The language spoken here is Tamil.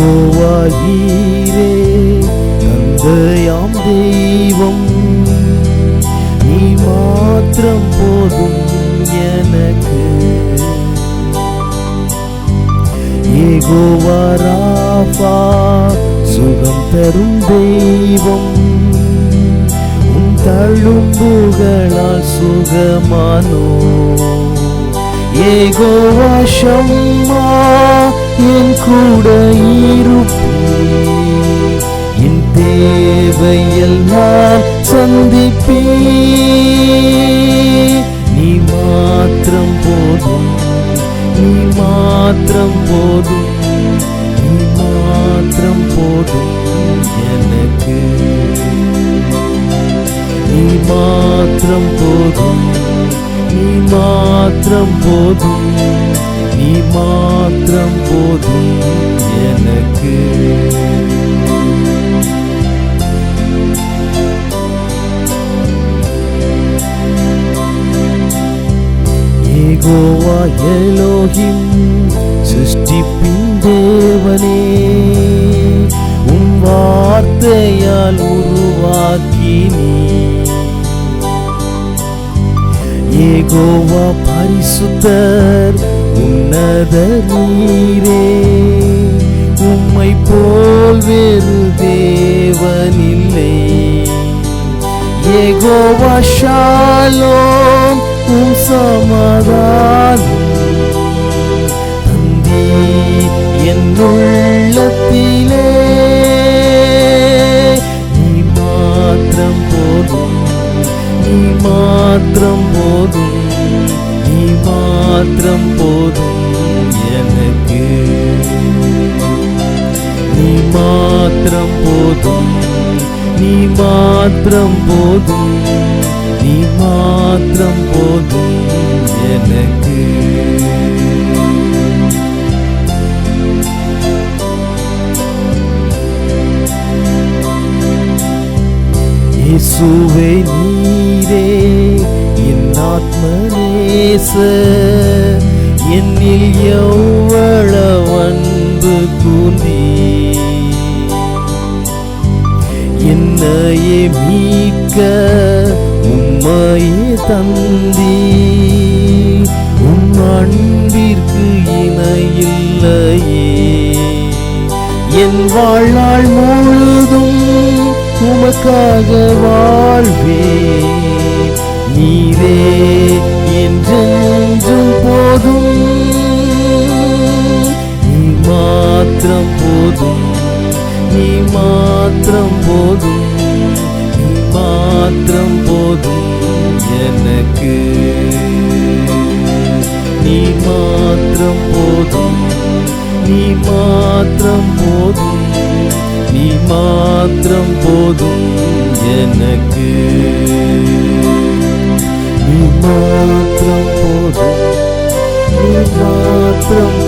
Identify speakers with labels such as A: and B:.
A: ஏகோவாயீரே தந்தையாம் தெய்வம். நீ மாத்திரம் போதும் எனக்கு. ஏகோவாராபா சுகம் தரும் தெய்வம். உன் தழும்புகளால் சுகமானோ ஏகோவா ஷம்மா கூட இருப்பே என் தேவையெல்லாம் சந்திப்பே நீ மாத்திரம் போதும் நீ மாத்திரம் போதும் நீ மாத்திரம் போதும் எனக்கு. நீ மாத்திரம் போதும் நீ மாத்திரம் போதும். நீ மாத்திரம் போதும் எனக்கு. ஏகோவா எலோகிம் சிருஷ்டிப்பின் தேவனே உன் வார்த்தையால் உருவாக்கி நீ. ஏகோவா பரிசுத்தர் உன்னத நீரே உம்மை போல் வேறு தேவனில்லை. ஏகோவா ஷாலோம் உம் சமாதானம். தந்தி என் நீ மாத்திரம் போதும் நீ மாத்திரம் போதும். மாத்திரம் போதும் எனக்கு. நீ மாத்திரம் போதும் நீ மாத்திரம் போதும் நீ மாத்திரம் போதும் எனக்கு. இயேசுவே நீரே இயேசு என்னில் எவ்வளவு அன்பு கூந்தி என்னையே மீட்க உம்மையே தந்தி. உம் அன்பிற்கு இணையில்லையே. என் வாழ்நாள் முழுதும் உமக்காக வாழ்வே நீரே நீ மாத்திரம் போதும் நீ மாத்திரம் போதும் எனக்கு நீ மாத்திரம் போதும் நீ மாத்திரம் போதும் நீ மாத்திரம் போதும் எனக்கு நீ மாத்திரம் போதும் நீ மாத்திரம்